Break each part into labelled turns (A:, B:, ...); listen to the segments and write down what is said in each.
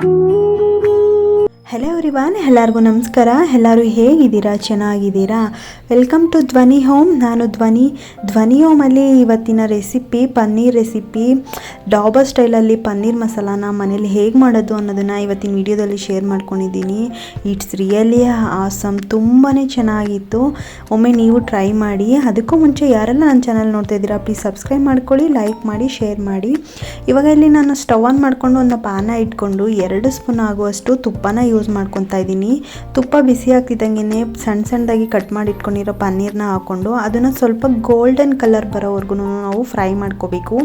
A: thank you hello ರಿವಾನ್ ಎಲ್ಲರಿಗೂ ನಮಸ್ಕಾರ. ಎಲ್ಲರೂ ಹೇಗಿದ್ದೀರಾ? ಚೆನ್ನಾಗಿದ್ದೀರಾ? ವೆಲ್ಕಮ್ ಟು ಧ್ವನಿ ಹೋಮ್ ನಾನು ಧ್ವನಿ ಧ್ವನಿ ಹೋಮಲ್ಲಿ ಇವತ್ತಿನ ರೆಸಿಪಿ ಪನ್ನೀರ್ ರೆಸಿಪಿ ಡಾಬರ್ ಸ್ಟೈಲಲ್ಲಿ ಪನ್ನೀರ್ ಮಸಾಲಾನ ಮನೇಲಿ ಹೇಗೆ ಮಾಡೋದು ಅನ್ನೋದನ್ನು ಇವತ್ತಿನ ವಿಡಿಯೋದಲ್ಲಿ ಶೇರ್ ಮಾಡ್ಕೊಂಡಿದ್ದೀನಿ. ಇಟ್ಸ್ ರಿಯಲಿ ಆಸಮ್ ತುಂಬಾ ಚೆನ್ನಾಗಿತ್ತು. ಒಮ್ಮೆ ನೀವು ಟ್ರೈ ಮಾಡಿ. ಅದಕ್ಕೂ ಮುಂಚೆ ಯಾರೆಲ್ಲ ನನ್ನ ಚಾನಲ್ ನೋಡ್ತಾ ಇದ್ದೀರಾ ಪ್ಲೀಸ್ ಸಬ್ಸ್ಕ್ರೈಬ್ ಮಾಡ್ಕೊಳ್ಳಿ ಲೈಕ್ ಮಾಡಿ ಶೇರ್ ಮಾಡಿ. ಇವಾಗ ಇಲ್ಲಿ ನಾನು ಸ್ಟವ್ ಆನ್ ಮಾಡಿಕೊಂಡು ಒಂದು ಪಾನ ಇಟ್ಕೊಂಡು ಎರಡು ಸ್ಪೂನ್ ಆಗುವಷ್ಟು ತುಪ್ಪನ ಯೂಸ್ ಮಾಡ್ಕೊತಾ ಇದ್ದೀನಿ. ತುಪ್ಪ ಬಿಸಿ ಹಾಕಿದಂಗೆ ಸಣ್ಣ ಸಣ್ಣದಾಗಿ ಕಟ್ ಮಾಡಿ ಇಟ್ಕೊಂಡಿರೋ ಪನ್ನೀರ್ನ ಹಾಕ್ಕೊಂಡು ಅದನ್ನು ಸ್ವಲ್ಪ ಗೋಲ್ಡನ್ ಕಲರ್ ಬರೋವರೆಗೂ ನಾವು ಫ್ರೈ ಮಾಡ್ಕೋಬೇಕು.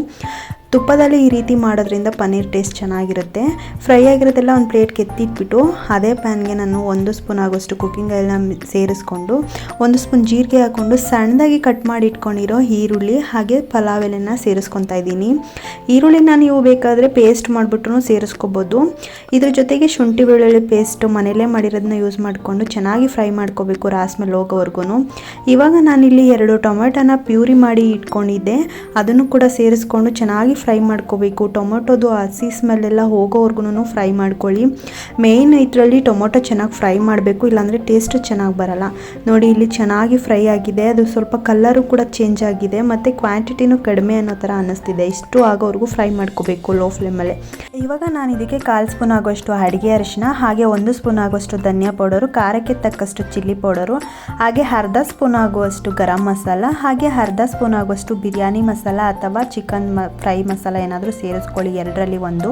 A: ತುಪ್ಪದಲ್ಲಿ ಈ ರೀತಿ ಮಾಡೋದ್ರಿಂದ ಪನ್ನೀರ್ ಟೇಸ್ಟ್ ಚೆನ್ನಾಗಿರುತ್ತೆ. ಫ್ರೈ ಆಗಿರೋದೆಲ್ಲ ಒಂದು ಪ್ಲೇಟ್ಗೆ ಎತ್ತಿಟ್ಬಿಟ್ಟು ಅದೇ ಪ್ಯಾನ್ಗೆ ನಾನು ಒಂದು ಸ್ಪೂನ್ ಆಗೋಷ್ಟು ಕುಕ್ಕಿಂಗ್ ಆಯಿಲ್ನ ಸೇರಿಸ್ಕೊಂಡು, ಒಂದು ಸ್ಪೂನ್ ಜೀರಿಗೆ ಹಾಕ್ಕೊಂಡು ಸಣ್ಣದಾಗಿ ಕಟ್ ಮಾಡಿ ಇಟ್ಕೊಂಡಿರೋ ಈರುಳ್ಳಿ, ಹಾಗೆ ಪಲಾವ್ ಎಲೆನ ಸೇರಿಸ್ಕೊತಾ ಇದ್ದೀನಿ. ಈರುಳ್ಳಿನ ನೀವು ಬೇಕಾದರೆ ಪೇಸ್ಟ್ ಮಾಡಿಬಿಟ್ಟು ಸೇರಿಸ್ಕೋಬೋದು. ಇದ್ರ ಜೊತೆಗೆ ಶುಂಠಿ ಬೆಳ್ಳುಳ್ಳಿ ಪೇಸ್ಟ್ ಮನೆಯಲ್ಲೇ ಮಾಡಿರೋದನ್ನ ಯೂಸ್ ಮಾಡಿಕೊಂಡು ಚೆನ್ನಾಗಿ ಫ್ರೈ ಮಾಡ್ಕೋಬೇಕು ರಾಸ್ ಮೇಲೆ ಹೋಗೋವರೆಗೂ ಇವಾಗ ನಾನಿಲ್ಲಿ ಎರಡು ಟೊಮೆಟೊನ ಪ್ಯೂರಿ ಮಾಡಿ ಇಟ್ಕೊಂಡಿದ್ದೆ. ಅದನ್ನು ಕೂಡ ಸೇರಿಸ್ಕೊಂಡು ಚೆನ್ನಾಗಿ ಫ್ರೈ ಮಾಡ್ಕೋಬೇಕು. ಟೊಮೊಟೊದು ಹಸಿ ಸ್ಮೆಲ್ಲೆಲ್ಲ ಹೋಗೋವರೆಗೂ ಫ್ರೈ ಮಾಡ್ಕೊಳ್ಳಿ. ಮೇಯ್ನ್ ಇದರಲ್ಲಿ ಟೊಮೊಟೊ ಚೆನ್ನಾಗಿ ಫ್ರೈ ಮಾಡಬೇಕು, ಇಲ್ಲಾಂದರೆ ಟೇಸ್ಟ್ ಚೆನ್ನಾಗಿ ಬರಲ್ಲ. ನೋಡಿ, ಇಲ್ಲಿ ಚೆನ್ನಾಗಿ ಫ್ರೈ ಆಗಿದೆ. ಅದು ಸ್ವಲ್ಪ ಕಲ್ಲರು ಕೂಡ ಚೇಂಜ್ ಆಗಿದೆ. ಮತ್ತು ಕ್ವಾಂಟಿಟಿನೂ ಕಡಿಮೆ ಅನ್ನೋ ಥರ ಅನ್ನಿಸ್ತಿದೆ ಇಷ್ಟು ಆಗೋವರೆಗೂ ಫ್ರೈ ಮಾಡ್ಕೋಬೇಕು ಲೋ ಫ್ಲೇಮಲ್ಲೇ ಇವಾಗ ನಾನು ಇದಕ್ಕೆ ಕಾಲು ಸ್ಪೂನ್ ಆಗೋಷ್ಟು ಅಡುಗೆ ಅರಿಶಿನ ಹಾಗೆ ಒಂದು ಸ್ಪೂನ್ ಆಗೋಷ್ಟು ಧನಿಯಾ ಪೌಡರು, ಖಾರಕ್ಕೆ ತಕ್ಕಷ್ಟು ಚಿಲ್ಲಿ ಪೌಡರು, ಹಾಗೆ ಅರ್ಧ ಸ್ಪೂನ್ ಆಗುವಷ್ಟು ಗರಂ ಮಸಾಲ, ಹಾಗೆ ಅರ್ಧ ಸ್ಪೂನ್ ಆಗುವಷ್ಟು ಬಿರಿಯಾನಿ ಮಸಾಲ ಅಥವಾ ಚಿಕನ್ ಮ, ಫ್ರೈ ಏನಾದರೂ ಸೇರಿಸ್ಕೊಳ್ಳಿ ಎರಡರಲ್ಲಿ ಒಂದು.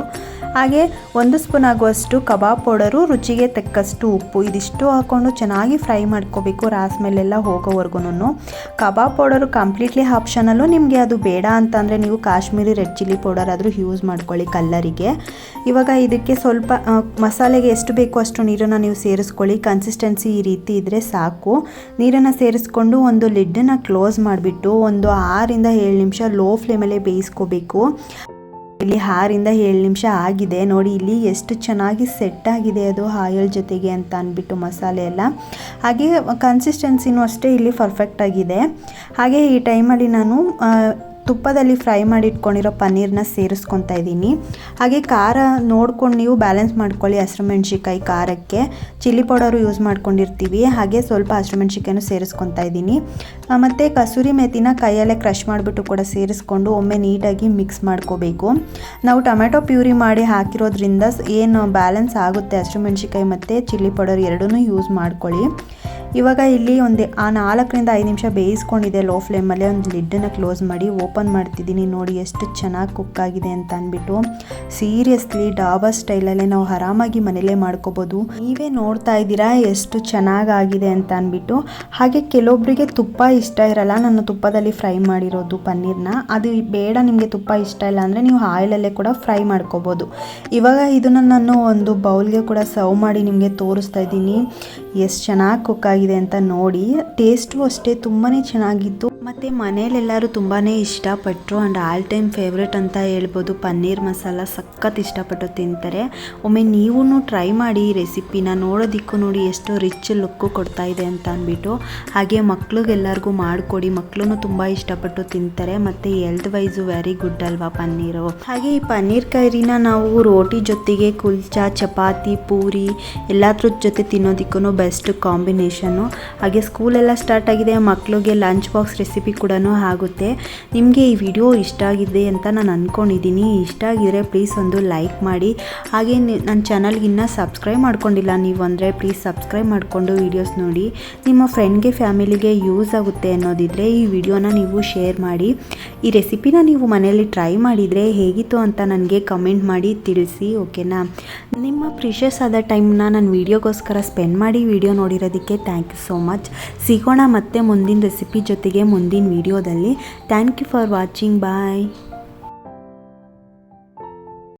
A: ಹಾಗೆ ಒಂದು ಸ್ಪೂನ್ ಆಗುವಷ್ಟು ಕಬಾಬ್ ಪೌಡರು, ರುಚಿಗೆ ತಕ್ಕಷ್ಟು ಉಪ್ಪು, ಇದಿಷ್ಟು ಹಾಕ್ಕೊಂಡು ಚೆನ್ನಾಗಿ ಫ್ರೈ ಮಾಡ್ಕೋಬೇಕು ರಾಸ್ ಮೇಲೆಲ್ಲ ಹೋಗೋವರೆಗೂ ಕಬಾಬ್ ಪೌಡರು ಕಂಪ್ಲೀಟ್ಲಿ ಆಪ್ಷನಲ್ಲೂ ನಿಮಗೆ ಅದು ಬೇಡ ಅಂತಂದರೆ ನೀವು ಕಾಶ್ಮೀರಿ ರೆಡ್ ಚಿಲ್ಲಿ ಪೌಡರ್ ಆದರೂ ಯೂಸ್ ಮಾಡ್ಕೊಳ್ಳಿ ಕಲ್ಲರಿಗೆ. ಇವಾಗ ಇದಕ್ಕೆ ಸ್ವಲ್ಪ ಮಸಾಲೆಗೆ ಎಷ್ಟು ಬೇಕೋ ಅಷ್ಟು ನೀರನ್ನು ನೀವು ಸೇರಿಸ್ಕೊಳ್ಳಿ. ಕನ್ಸಿಸ್ಟೆನ್ಸಿ ಈ ರೀತಿ ಇದ್ದರೆ ಸಾಕು. ನೀರನ್ನು ಸೇರಿಸ್ಕೊಂಡು ಒಂದು ಲಿಡ್ಡನ್ನು ಕ್ಲೋಸ್ ಮಾಡಿಬಿಟ್ಟು ಒಂದು ಆರಿಂದ ಏಳು ನಿಮಿಷ ಲೋ ಫ್ಲೇಮಲ್ಲೇ ಬೇಯಿಸ್ಕೋಬೇಕು. ಇಲ್ಲಿ ಆರಿಂದ ಏಳು ನಿಮಿಷ ಆಗಿದೆ. ನೋಡಿ, ಇಲ್ಲಿ ಎಷ್ಟು ಚೆನ್ನಾಗಿ ಸೆಟ್ ಆಗಿದೆ ಅದು ಆಯಿಲ್ ಜೊತೆಗೆ ಅಂತ ಅಂದ್ಬಿಟ್ಟು ಮಸಾಲೆ ಎಲ್ಲ. ಹಾಗೆ ಕನ್ಸಿಸ್ಟೆನ್ಸಿನೂ ಅಷ್ಟೇ ಇಲ್ಲಿ ಪರ್ಫೆಕ್ಟ್ ಆಗಿದೆ. ಹಾಗೆ ಈ ಟೈಮಲ್ಲಿ ನಾನು ತುಪ್ಪದಲ್ಲಿ ಫ್ರೈ ಮಾಡಿ ಇಟ್ಕೊಂಡಿರೋ ಪನ್ನೀರ್ನ ಸೇರಿಸ್ಕೊತಾ ಇದ್ದೀನಿ. ಹಾಗೆ ಖಾರ ನೋಡ್ಕೊಂಡು ನೀವು ಬ್ಯಾಲೆನ್ಸ್ ಮಾಡ್ಕೊಳ್ಳಿ ಹಸಿರು ಮೆಣಸಿಕಾಯಿ ಖಾರಕ್ಕೆ. ಚಿಲ್ಲಿ ಪೌಡರು ಯೂಸ್ ಮಾಡ್ಕೊಂಡಿರ್ತೀವಿ. ಹಾಗೆ ಸ್ವಲ್ಪ ಹಸಿರು ಮೆಣಸಿಕಾಯನ್ನು ಸೇರಿಸ್ಕೊತಾ ಇದ್ದೀನಿ. ಮತ್ತು ಕಸೂರಿ ಮೆಥಿನ ಕೈಯಲ್ಲೇ ಕ್ರಷ್ ಮಾಡಿಬಿಟ್ಟು ಕೂಡ ಸೇರಿಸ್ಕೊಂಡು ಒಮ್ಮೆ ನೀಟಾಗಿ ಮಿಕ್ಸ್ ಮಾಡ್ಕೋಬೇಕು. ನಾವು ಟೊಮೆಟೊ ಪ್ಯೂರಿ ಮಾಡಿ ಹಾಕಿರೋದ್ರಿಂದ ಏನು ಬ್ಯಾಲೆನ್ಸ್ ಆಗುತ್ತೆ ಹಸಿರು ಮೆಣಸಿಕಾಯಿ ಮತ್ತು ಚಿಲ್ಲಿ ಪೌಡರ್ ಎರಡನ್ನೂ ಯೂಸ್ ಮಾಡ್ಕೊಳ್ಳಿ. ಇವಾಗ ಇಲ್ಲಿ ಒಂದು ಆ ನಾಲ್ಕರಿಂದ ಐದು ನಿಮಿಷ ಬೇಯಿಸ್ಕೊಂಡಿದೆ ಲೋ ಫ್ಲೇಮಲ್ಲಿ, ಒಂದು ಲಿಡ್ಡನ್ನು ಕ್ಲೋಸ್ ಮಾಡಿ ಓಪನ್ ಮಾಡ್ತಿದ್ದೀನಿ. ನೋಡಿ ಎಷ್ಟು ಚೆನ್ನಾಗಿ ಕುಕ್ ಆಗಿದೆ ಅಂತ ಅಂದ್ಬಿಟ್ಟು. ಸೀರಿಯಸ್ಲಿ ಡಾಬಾ ಸ್ಟೈಲಲ್ಲೇ ನಾವು ಆರಾಮಾಗಿ ಮನೇಲೇ ಮಾಡ್ಕೋಬೋದು. ನೀವೇ ನೋಡ್ತಾ ಇದ್ದೀರಾ ಎಷ್ಟು ಚೆನ್ನಾಗಾಗಿದೆ ಅಂತ ಅಂದ್ಬಿಟ್ಟು. ಹಾಗೆ ಕೆಲವೊಬ್ಬರಿಗೆ ತುಪ್ಪ ಇಷ್ಟ ಇರಲ್ಲ. ನಾನು ತುಪ್ಪದಲ್ಲಿ ಫ್ರೈ ಮಾಡಿರೋದು ಪನ್ನೀರ್ನ. ಅದು ಬೇಡ, ನಿಮಗೆ ತುಪ್ಪ ಇಷ್ಟ ಇಲ್ಲ ಅಂದರೆ ನೀವು ಆಯಿಲಲ್ಲೇ ಕೂಡ ಫ್ರೈ ಮಾಡ್ಕೋಬೋದು. ಇವಾಗ ಇದನ್ನು ನಾನು ಒಂದು ಬೌಲ್ಗೆ ಕೂಡ ಸರ್ವ್ ಮಾಡಿ ನಿಮಗೆ ತೋರಿಸ್ತಾ ಇದ್ದೀನಿ. ಎಷ್ಟು ಚೆನ್ನಾಗಿ ಕುಕ್ ಆಗಿದೆ. ಅಂತ ನೋಡಿ ಟೇಸ್ಟು ಅಷ್ಟೇ ತುಂಬಾ ಚೆನ್ನಾಗಿತ್ತು. ಮತ್ತು ಮನೇಲೆಲ್ಲರೂ ತುಂಬಾ ಇಷ್ಟಪಟ್ಟರು ಆ್ಯಂಡ್ ಆಲ್ ಟೈಮ್ ಫೇವ್ರೆಟ್ ಅಂತ ಹೇಳ್ಬೋದು. ಪನ್ನೀರ್ ಮಸಾಲ ಸಖತ್ ಇಷ್ಟಪಟ್ಟು ತಿಂತಾರೆ. ಒಮ್ಮೆ ನೀವೂ ಟ್ರೈ ಮಾಡಿ ಈ ರೆಸಿಪಿನ ನೋಡೋದಿಕ್ಕೂ ನೋಡಿ ಎಷ್ಟು ರಿಚ್ ಲುಕ್ಕು ಕೊಡ್ತಾ ಇದೆ ಅಂತ ಅಂದ್ಬಿಟ್ಟು ಹಾಗೆ ಮಕ್ಳಿಗೆಲ್ಲರಿಗೂ ಮಾಡಿಕೊಡಿ. ಮಕ್ಕಳು ತುಂಬ ಇಷ್ಟಪಟ್ಟು ತಿಂತಾರೆ. ಮತ್ತು ಹೆಲ್ತ್ ವೈಸು ವೆರಿ ಗುಡ್ ಅಲ್ವಾ ಪನ್ನೀರು? ಹಾಗೆ ಈ ಪನ್ನೀರ್ ಕೈರಿನ ನಾವು ರೋಟಿ ಜೊತೆಗೆ ಕುಲ್ಚಾ, ಚಪಾತಿ, ಪೂರಿ ಎಲ್ಲದ್ರ ಜೊತೆ ತಿನ್ನೋದಕ್ಕೂ ಬೆಸ್ಟ್ ಕಾಂಬಿನೇಷನ್ನು ಹಾಗೆ ಸ್ಕೂಲೆಲ್ಲ ಸ್ಟಾರ್ಟ್ ಆಗಿದೆ. ಮಕ್ಳಿಗೆ ಲಂಚ್ ಬಾಕ್ಸ್ ರೆಸಿಪಿ ಕೂಡ ಆಗುತ್ತೆ. ನಿಮಗೆ ಈ ವಿಡಿಯೋ ಇಷ್ಟ ಆಗಿದೆ ಅಂತ ನಾನು ಅಂದ್ಕೊಂಡಿದ್ದೀನಿ ಇಷ್ಟ ಆಗಿದ್ರೆ ಪ್ಲೀಸ್ ಒಂದು ಲೈಕ್ ಮಾಡಿ. ಹಾಗೆ ನನ್ನ ಚಾನಲ್ಗೆ ಇನ್ನೂ ಸಬ್ಸ್ಕ್ರೈಬ್ ಮಾಡ್ಕೊಂಡಿಲ್ಲ ನೀವು ಅಂದರೆ ಪ್ಲೀಸ್ ಸಬ್ಸ್ಕ್ರೈಬ್ ಮಾಡಿಕೊಂಡು ವೀಡಿಯೋಸ್ ನೋಡಿ. ನಿಮ್ಮ ಫ್ರೆಂಡ್ಗೆ, ಫ್ಯಾಮಿಲಿಗೆ ಯೂಸ್ ಆಗುತ್ತೆ ಅನ್ನೋದಿದ್ರೆ ಈ ವಿಡಿಯೋನ ನೀವು ಶೇರ್ ಮಾಡಿ. ಈ ರೆಸಿಪಿನ ನೀವು ಮನೆಯಲ್ಲಿ ಟ್ರೈ ಮಾಡಿದರೆ ಹೇಗಿತ್ತು ಅಂತ ನನಗೆ ಕಮೆಂಟ್ ಮಾಡಿ ತಿಳಿಸಿ, ಓಕೆನಾ? ನಿಮ್ಮ ಪ್ರಿಷಸ್ ಆದ ಟೈಮ್ನ ನಾನು ವೀಡಿಯೋಗೋಸ್ಕರ ಸ್ಪೆಂಡ್ ಮಾಡಿ ವಿಡಿಯೋ ನೋಡಿರೋದಕ್ಕೆ ಥ್ಯಾಂಕ್ ಯು ಸೋ ಮಚ್. ಸಿಗೋಣ ಮತ್ತೆ ಮುಂದಿನ ರೆಸಿಪಿ ಜೊತೆಗೆ ಮುಂದಿನ ವಿಡಿಯೋದಲ್ಲಿ. Thank you for watching bye